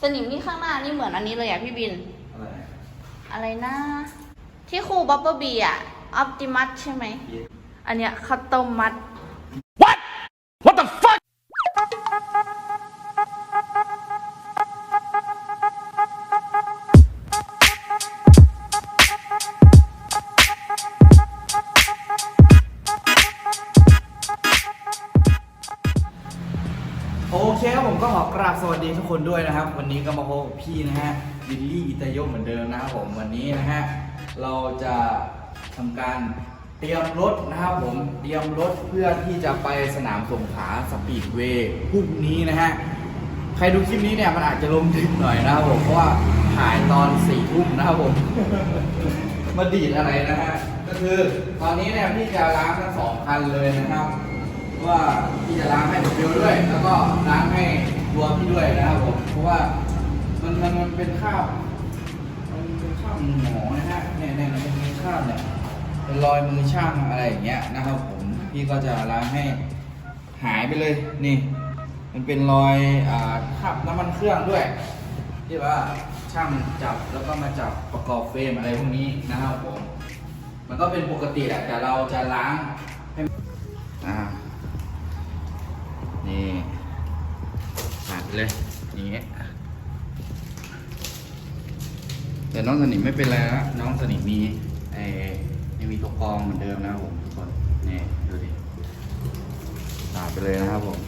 สนิมนี่ข้างหน้านี่เหมือนอันนี้เลยอะพี่บิน อะไรอะไรนะ ที่ครูบับเบิลบีอะออปติมัสใช่ไหม อันเนี้ยข้าวต้มมัด เคครับผมก็ขอกราบสวัสดีทุกคนด้วยนะครับ วันนี้ก็มาพบกับพี่นะฮะลิลลี่อิตาโยเหมือนเดิมนะครับผมวันนี้นะฮะเราจะทำการเตรียมรถนะครับผมเตรียมรถเพื่อที่จะไปสนามสงขลาสปีดเวย์พรุ่งนี้นะฮะใครดูคลิปนี้เนี่ยมันอาจจะลงดึกหน่อยนะครับผมเพราะว่าถ่ายตอนสี่ทุ่มนะครับผมมาดีดอะไรนะฮะก็คือตอนนี้เนี่ยพี่จะล้างทั้งสองคันเลยนะครับ ว่าพี่จะล้างให้ผมเบลด้วย แล้วก็ล้างให้ตัวพี่ด้วยนะครับผมเพราะว่ามันมันมันเป็นคราบมันเป็นคราบหมอนะฮะเนี่ยเนี่ยมันเป็นคราบเนี่ยเป็นรอยมือช่างอะไรอย่างเงี้ยนะครับ ผมพี่ก็จะล้างให้หายไปเลยนี่ มันเป็นรอยอ่าคราบน้ำมันเครื่องด้วย ที่ว่าช่างจับแล้วก็มาจับประกอบเฟรมอะไรพวกนี้นะครับผมมันก็เป็นปกติแหละแต่เราจะล้าง เลย อย่างเงี้ย แต่น้องสนิมไม่เป็นไรนะน้องสนิมมีไอ้ยังมีตัวกรองเหมือนเดิมนะครับผมทุกคนนี่ดูดิตาไปเลยนะครับผม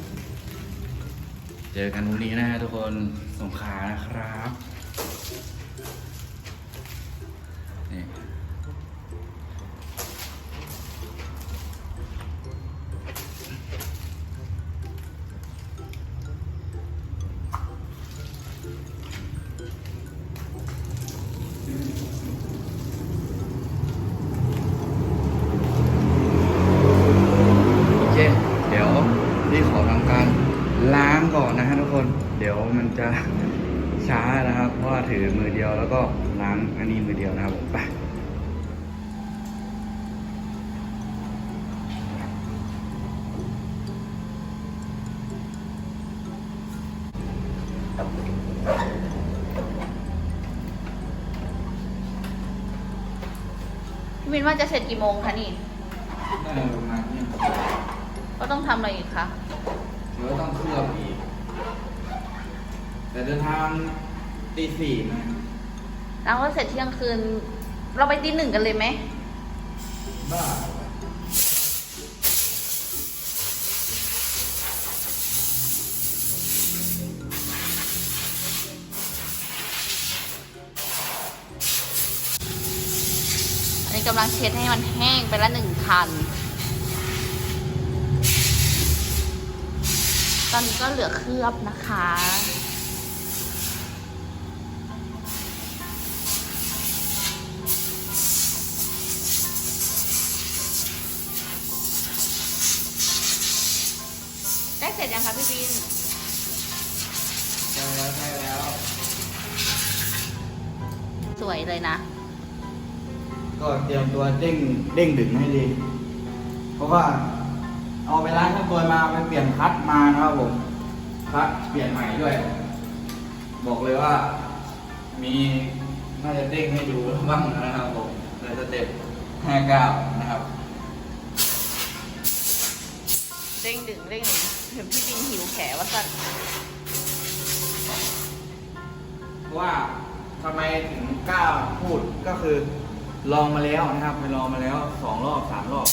เจอกันวันนี้นะทุกคนสงขานะครับ ล้างอันนี้มือเดียวนะครับผมไปพี่บินว่าจะเสร็จกี่โมงคะนี่ ได้ประมาณนี้ก็ต้องทำอะไรอีกคะ เดี๋ยวต้องเคลือบอีก แต่เดินทางตีสี่นะ แล้วก็เสร็จเที่ยงคืน เราไปตีหนึ่งกันเลยไหมบ้าอันนี้กำลังเช็ดให้มันแห้งไปละหนึ่งคัน ตอนนี้ก็เหลือเคลือบนะคะ พี่บินใช่แล้วใช่แล้ว สวยเลยนะ ก็เตรียมตัวเด้งเด้งดึงให้ดี เพราะว่าเอาไปล้างข้างตัวมาไปเปลี่ยนคัดมานะครับผมคัดเปลี่ยนใหม่ด้วย บอกเลยว่า มีน่าจะเด้งให้ดูบ้างนะครับผมในสเต็ป59นะครับ เร่งดึงเร่งดึง เห็นพี่บินหิวแขว่าสั่นเพราะว่าทำไมถึงกล้าพูดก็คือ ลองมาแล้วนะครับไปลองมาแล้วสองรอบสามรอบ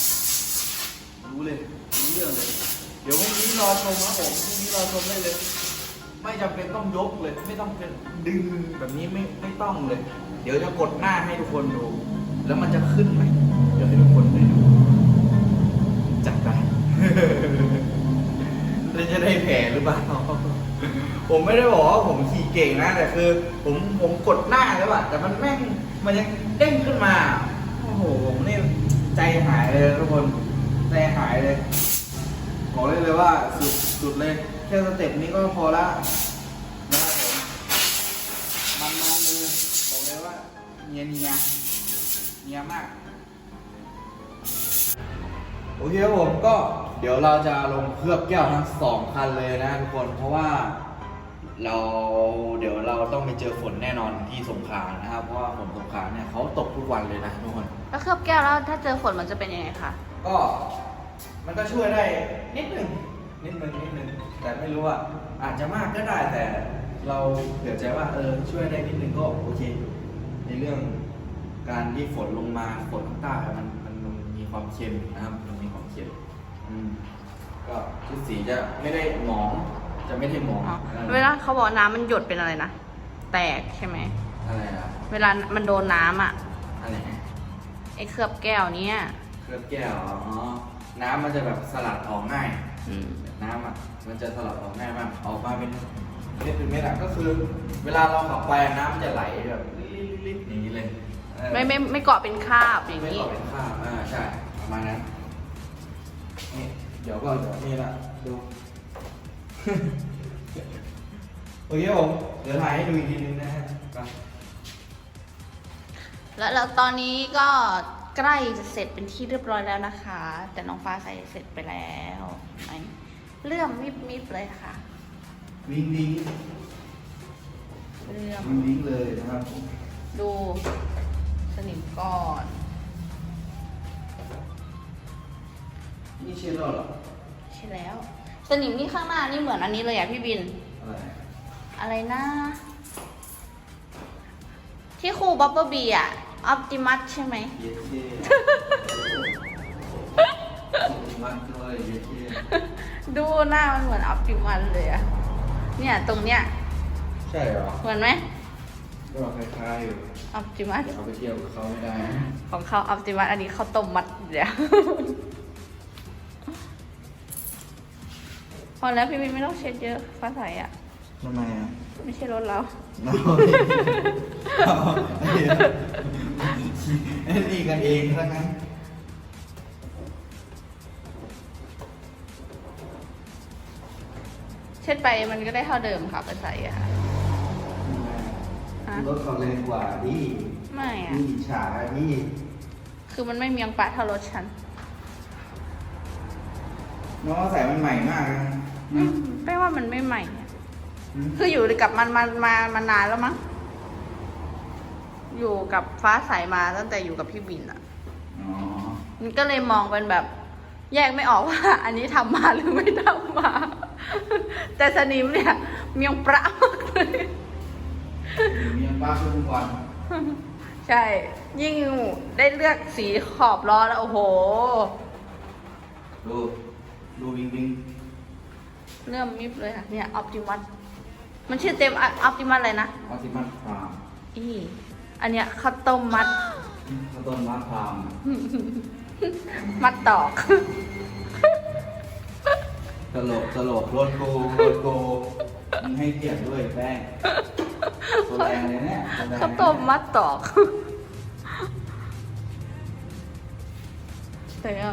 รู้เลยรู้เรื่องเลย เดี๋ยวพรุ่งนี้รอชมครับผมพรุ่งนี้รอชมได้เลย ไม่จำเป็นต้องยกเลย ไม่ต้องเป็นดึงแบบนี้ไม่ไม่ต้องเลย เดี๋ยวจะกดหน้าให้ทุกคนดู แล้วมันจะขึ้นไหมเดี๋ยวให้ทุกคนได้ดูจัดไป แล้วจะได้แผลหรือเปล่า ผมไม่ได้บอกว่าผมขี่เก่งนะ แต่คือ ผมผมกดหน้าแล้วอะแต่มันแม่งมันยังเด้งขึ้นมา โอ้โห ผมนี่ใจหายเลยทุกคน ใจหายเลย บอกเลยเลยว่าสุดสุดเลย แค่สเต็ปนี้ก็พอละนะครับผมมันมันมือบอกเลยว่าเนียเนียเนียมาก โอเคครับผมก็เดี๋ยวเราจะลงเคลือบแก้วทั้งสองคันเลยนะทุกคนเพราะว่าเราเดี๋ยวเราต้องไปเจอฝนแน่นอนที่สงขลานะครับเพราะว่าฝนสงขลาเนี่ยเขาตกทุกวันเลยนะทุกคน แล้วเคลือบแก้วแล้วถ้าเจอฝนมันจะเป็นยังไงคะ ก็มันก็ช่วยได้นิดหนึ่งนิดหนึ่งนิดหนึ่งแต่ไม่รู้ว่าอาจจะมากก็ได้แต่เราเผื่อใจว่าเออช่วยได้นิดหนึ่งก็โอเค ในเรื่องการที่ฝนลงมาฝนข้างใต้มันมันมันมี ความเค็มนะครับมันมีความเค็มอืมก็ชุดสีจะไม่ได้หมอง จะไม่ได้หมองอ๋อออเวลาเขาบอกน้ำมันหยดเป็นอะไรนะ แตกใช่ไหม อะไรอะเวลามันโดนน้ำอะ อะไรนะไอ้เคลือบแก้วเนี้ยเคลือบแก้วอ๋อ น้ำมันจะแบบสลัดออกง่าย อืม น้ำอะ มันจะสลัดออกง่ายมาก ออกมาเป็นเม็ดเป็นเม็ดอะก็คือ เวลาเราขับไปน้ำจะไหลแบบลิบๆอย่างนี้เลยเออ ไม่ไม่ไม่เกาะเป็นคราบอย่างไม่นี้ออกเป็นข้าวอ่าใช่ประ มาณนั้นนี่เดี๋ยวก็เดี๋ยวนี่ละดู โอเคครับผม เดี๋ยวถ่ายให้ดูอีกทีนึงนะฮะไปแล้วแล้วตอนนี้ก็ใกล้จะเสร็จเป็นที่เรียบร้อยแล้วนะคะ แต่น้องฟ้าใสเสร็จไปแล้วไหนเลื่อมมิบมิบเลยค่ะ วิ่งวิ่งเลื่อมวิ่งวิ่งเลยนะครับผมดูสนิมก่อน นี่เชื่อแล้วเหรอใช่แล้ว สนิมนี่ข้างหน้านี่เหมือนอันนี้เลยอะพี่บิน อะไรอะไรนะ ที่ครูบับเบิลบีอะออปติมัสใช่ไหม เยเช่มันด้วยเยเช่ดูหน้ามันเหมือนออปติมัสเลยอะ เนี่ยตรงเนี้ย ใช่เหรอเหมือนไหมก็คล้ายๆอยู่ออปติมัสเดี๋ยวเขาไปเที่ยวกับเขาไม่ได้นะของเขาออปติมัสอันนี้เขาวต้มมัดเดี๋ยว อแล้วพี่บินไม่ต้องเช็ดเยอะฟ้าใสอะ ทำไมอะไม่ใช่รถเราเอานี่กันเองแล้วกันเช็ดไปมันก็ได้เท่าเดิมค่ะฟ้าใสอะฮะรถเขาแรงกว่าดิไม่อะ นี่อิจฉาดิคือมันไม่เมียงปะเท่ารถฉัน น้องใส่มันใหม่มากนะ อืมแปลว่ามันไม่ใหม่อะอืมคืออยู่กับมันมามามานานแล้วมั้ง อยู่กับฟ้าใสมาตั้งแต่อยู่กับพี่บินอะอ๋อมันก็เลยมองเป็นแบบ แยกไม่ออกว่า อันนี้ทำมาหรือไม่ทำมา แต่สนิมเนี่ยเมียงประมากเลย มียังป้าขึ้นทุกวันใช่ ยิ่งได้เลือกสีขอบล้อแล้ว โอ้โห ดู ดูวิงวิง เริ่มมิบเลยค่ะ เนี่ยออ t ติมัสมันชื่อเต็มออ t ติมัสอะไรนะออติมัสพรามอีอันเนี้ยข้าวต้มมัดข้าวต้นมัดพรามมัดตอกตลกตลกรถกูรถกูมึงให้เกียรติด้วยแป้งตัวแรงเลยเนี่ยตัวแรงข้าวต้มมัดตอกแต่ก็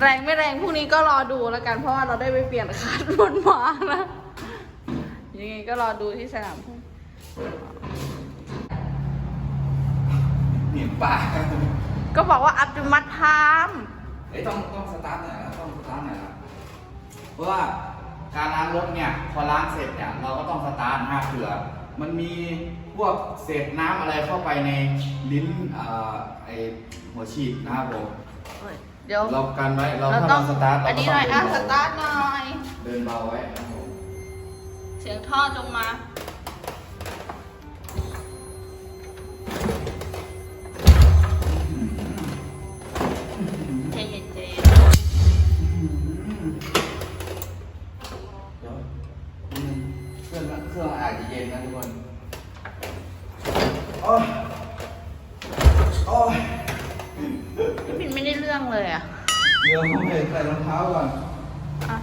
แรงไม่แรงพรุ่งนี้ก็รอดูแล้วกัน เพราะว่าเราได้ไปเปลี่ยนคันบนมานะยังไงก็รอดูที่สนามพุ่งเหนียงปากก็บอกว่าอับดุลมัดพามเอ้ยต้องต้องสตาร์ทหน่อยนะต้องสตาร์ทหน่อยนะเพราะว่าการล้างรถเนี่ยพอล้างเสร็จเนี่ยเราก็ต้องสตาร์ทนะเผื่อมันมีพวกเศษน้ำอะไรเข้าไปในลิ้นเอ่อไอหัวฉีดนะครับผม เอ้ยเดี๋ยว เรากันไว้เราเราถ้าต้องเราสตาร์ทอันนี้หน่อยอะสตาร์ทหน่อย เดินเบาไว้นะครับผมเสียงท่อจงมาใจเย็นใจเย็นเดี๋ยวอืมเครื่องเครื่องอาจจะเย็นนะทุกคนโอ้ย เรื่องเลยอะ เดี๋ยวผมใส่รองเท้าก่อน อะ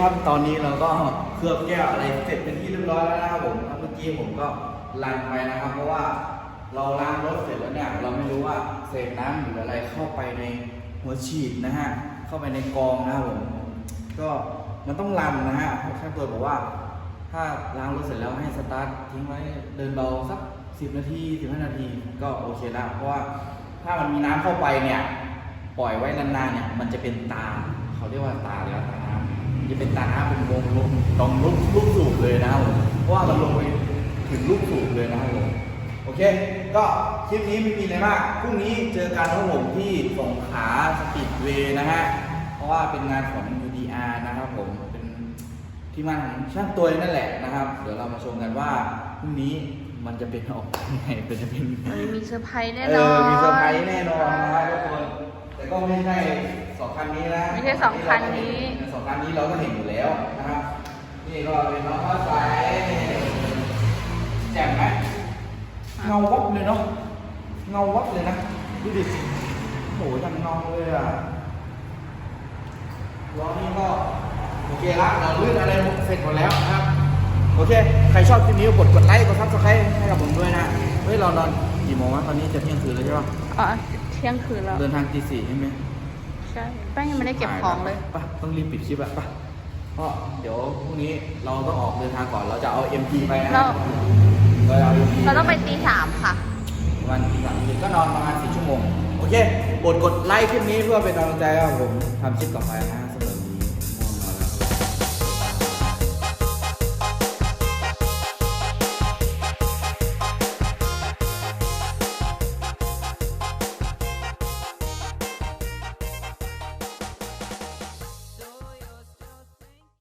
ครับ ตอนนี้เราก็เคลือบแก้วอะไรเสร็จเป็นที่เรียบร้อยแล้วนะครับผมเมื่อกี้ผมก็ลันไปนะครับ เพราะว่าเราล้างรถเสร็จแล้วเนี่ยเราไม่รู้ว่าเศษน้ำหรืออะไรเข้าไปในหัวฉีดนะฮะเข้าไปในกองนะครับผมก็มันต้องรันนะฮะช่างตัวบอกว่า ถ้าล้างรถเสร็จแล้วให้สตาร์ททิ้งไว้เดินเบาสักสิบนาทีสิบห้านาที ก็โอเคแล้วเพราะว่าถ้ามันมีน้ำเข้าไปเนี่ยปล่อยไว้นานๆเนี่ยมันจะเป็นตาเขาเรียกว่าตา จะเป็นตาน้ำเป็นวงลงตรงลูกลูกสูบเลยนะครับผมเพราะว่ามันลงไปถึงลูกสูบเลยนะครับผมโอเค ก็คลิปนี้ไม่มีอะไรมากพรุ่งนี้เจอกันนะครับผมที่สงขลาสปีดเวย์นะฮะเพราะว่าเป็นงานของ UDR นะครับผมเป็นที่มาของช่างตัวนั่นแหละนะครับ เดี๋ยวเรามาชมกันว่าพรุ่งนี้มันจะเป็นออกยังไงเป็นจะเป็นเอ้ยมีเซอร์ไพรส์แน่เอนออนมีเซอร์ไพรส์แน่นอนนะครับทุกคนแต่ก็ไม่ใช่ สองคันนี้นะไม่ใช่สองคันนี้สองคันนี้เราก็เห็นอยู่แล้วนะครับ นี่ก็เป็นน้องฟ้าใสแจ่มไหมเงาวับเลยเนาะเงาวับเลยนะดูดิโหยังเงาเลยอะล้อนี้ก็โอเคละเราลื่นอะไรหมดเสร็จหมดแล้วนะครับ โอเค ใครชอบคลิปนี้ก็กดกดไลค์กดซับสไครต์ให้กับผมด้วยนะ เฮ้ยเรานอนกี่โมงวะตอนนี้จะเที่ยงคืนแล้วใช่ปะอ๋อเที่ยงคืนแล้ว เดินทางตีสี่ใช่ไหม ใช่แป้งยังไม่ได้เก็บของเลย ไปต้องรีบปิดคลิปอะไปเพราะเดี๋ยวพรุ่งนี้เราต้องออกเดินทางก่อน เราจะเอา MT ไปนะเรา เราจะเอา MT เราต้องไปตีสามค่ะ วันที่สามสิบก็นอนประมาณสี่ชั่วโมง โอเคกดกดไลค์คลิปนี้เพื่อเป็นกำลังใจให้กับผมทำคลิปต่อไปนะครับ